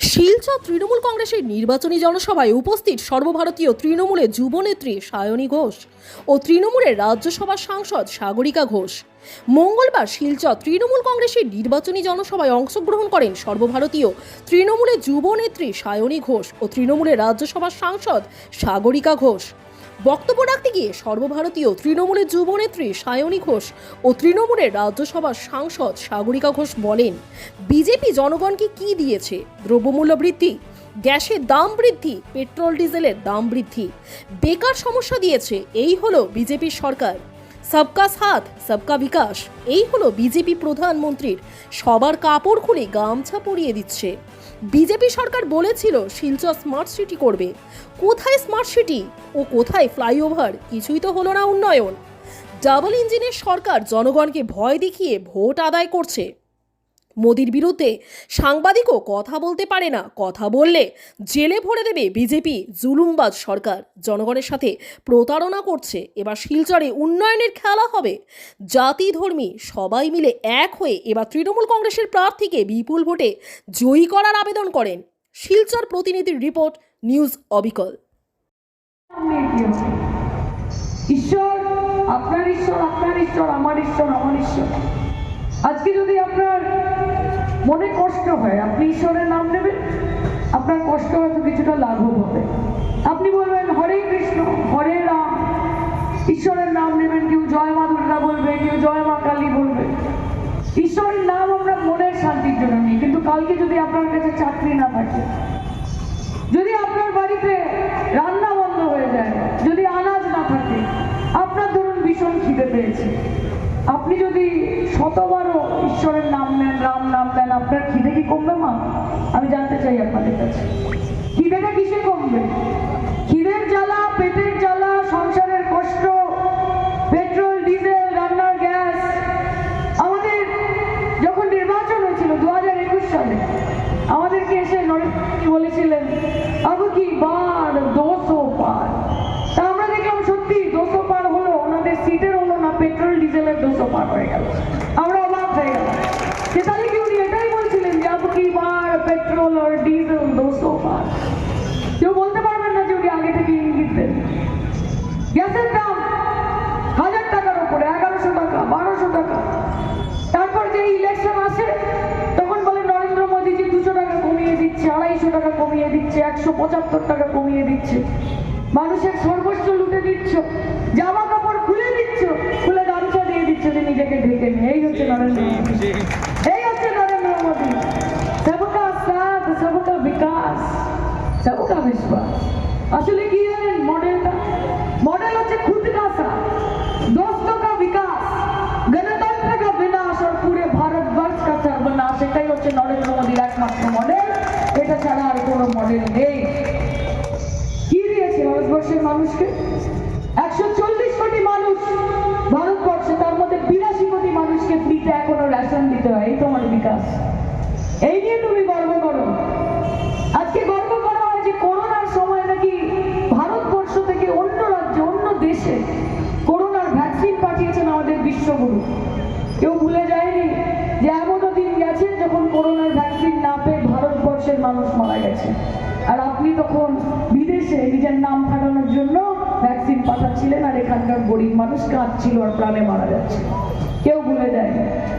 শিলচর তৃণমূল কংগ্রেসের নির্বাচনী জনসভায় উপস্থিত সর্বভারতীয় তৃণমূলের যুবনেত্রী সায়নী ঘোষ ও তৃণমূলের রাজ্যসভার সাংসদ সাগরিকা ঘোষ। মঙ্গলবার শিলচর তৃণমূল কংগ্রেসের নির্বাচনী জনসভায় অংশগ্রহণ করেন সর্বভারতীয় তৃণমূলের যুবনেত্রী সায়নী ঘোষ ও তৃণমূলের রাজ্যসভার সাংসদ সাগরিকা ঘোষ। বক্তব্য রাখতে গিয়ে সর্বভারতীয় তৃণমূলের যুবনেত্রী সায়নী ঘোষ ও তৃণমূলের রাজ্যসভার সাংসদ সাগরিকা ঘোষ বলেন, বিজেপি জনগণকে কি দিয়েছে? দ্রব্যমূল্য বৃদ্ধি, গ্যাসের দাম বৃদ্ধি, পেট্রোল ডিজেলের দাম বৃদ্ধি, বেকার সমস্যা দিয়েছে, এই হলো বিজেপির সরকার। সবকা সাথ সবকা বিকাশ এই হলো বিজেপি প্রধানমন্ত্রীর। সবার কাপড় খুলে গামছা পরিয়ে দিচ্ছে। বিজেপি সরকার বলেছিল শিলচর স্মার্ট সিটি করবে। কোথায় স্মার্ট সিটি ও কোথায় ফ্লাইওভার কিছুই তো হলো না উন্নয়ন। ডাবল ইঞ্জিনের সরকার জনগণকে ভয় দেখিয়ে ভোট আদায় করছে। মোদির বিরুদ্ধে সাংবাদিকও কথা বলতে পারে না। কথা বললে জেলে ভরে দেবে বিজেপি, জুলুমবাজ সরকার। জনগণের সাথে প্রতারণা করছে। এবার শিলচরে উন্নয়নের খেলা হবে। জাতি ধর্মী সবাই মিলে এক হয়ে এবার তৃণমূল কংগ্রেসের প্রার্থীকে বিপুল ভোটে জয়ী করার আবেদন করেন। শিলচর প্রতিনিধির রিপোর্ট, নিউজ অবিকল। ঈশ্বর, আপনার ঈশ্বর আপনার ঈশ্বর, আমার ঈশ্বর আমার ঈশ্বর। আজকে যদি আপনার মনে কষ্ট হয়, আপনি ঈশ্বরের নাম নেবেন, আপনার কষ্ট হয়তো কিছুটা লাঘব হবে। আপনি বলবেন, হরে কৃষ্ণ, হরে রাম। ঈশ্বরের নাম নেবেন, কেউ জয় মা দুর্গা বলবে, কেউ জয় মা কালী বলবে। ঈশ্বরের নাম আমরা মনের শান্তির জন্য নিই, কিন্তু কালকে যদি আপনার কাছে চাকরি না থাকে, যদি আপনার বাড়িতে রান্না বন্ধ হয়ে যায়, যদি আনাজ না থাকে, আপনার ধরুন ভীষণ খিদে পেয়েছে আপনি যদি শতবারও ঈশ্বরের নাম নেন, রাম নাম নেন, আপনার খিদে কি কমবে মা? আমি জানতে চাই আপনাদের কাছে। খিদেটা কিসে কমবে? খিদের জ্বালা, পেটের জ্বালা, সংসারের কষ্ট, পেট্রোল, ডিজেল, রান্নার গ্যাস। আমাদের যখন নির্বাচন হয়েছিল দু হাজার একুশ সালে, আমাদেরকে এসে নরেন্দ্র মোদী বলেছিলেন, আব কি বার দোশো পার তা আমরা দেখলাম সত্যি দোশো পার হলো ওনাদের সিটের হলো না পেট্রোল ডিজেলের হয়ে গেল। আমরা অবাক হয়ে গেলাম। যে তাহলে কি উনি এটাই বলছিলেন যে কি বার পেট্রোল আর ডিজেল দোশো পার কেউ বলতে পারবেন না যে, উনি আগে থেকে ইঙ্গিত দেন। গ্যাসের দাম হাজার টাকার উপরে, এগারোশো টাকা, বারোশো টাকা। তারপর যে ইলেকশন আসে, তখন বলে, নরেন্দ্র মোদীজি দুশো টাকা কমিয়ে দিচ্ছে, আড়াইশো টাকা কমিয়ে দিচ্ছে, একশো পঁচাত্তর টাকা কমিয়ে দিচ্ছে। মানুষের সর্বোচ্চ লুটে দিচ্ছ জামা ডেকে এই হচ্ছে নরেন্দ্র এই হচ্ছে নরেন্দ্র মোদী। সবকা সাথ সবকা বিকাশ সবকা বিশ্বাস। আসলে কি জানেন মডেলটা মডেল হচ্ছে খুদ কা সাথ দোস্ত কা বিকাশ গণতন্ত্র কা বিনাশ আর পুরে ভারতবর্ষ কা সর্বনাশ এটাই হচ্ছে নরেন্দ্র মোদীর একমাত্র মডেল এটা ছাড়া আর কোনো মডেল নেই। কি দিয়েছে ভারতবর্ষের মানুষকে? একশো চল্লিশ বিকাশ। এই নিয়ে তুমি গর্ব করো। আজকে গর্ব করা হয় যে করোনার সময় নাকি ভারতবর্ষ থেকে অন্য রাজ্যে, অন্য দেশে করোনার ভ্যাকসিন পাঠিয়েছেন আমাদের বিশ্বগুরু। কেউ ভুলে যায়নি যে এমনও দিন গেছে যখন করোনার ভ্যাকসিন না পেয়ে ভারতবর্ষের মানুষ মারা গেছে। আর আপনি তখন বিদেশে নিজের নাম ফাটানোর জন্য ভ্যাকসিন পাঠাচ্ছিলেন আর এখানকার গরিব মানুষ কাঁদছিল আর প্রাণে মারা যাচ্ছে। কেউ ভুলে যায়নি।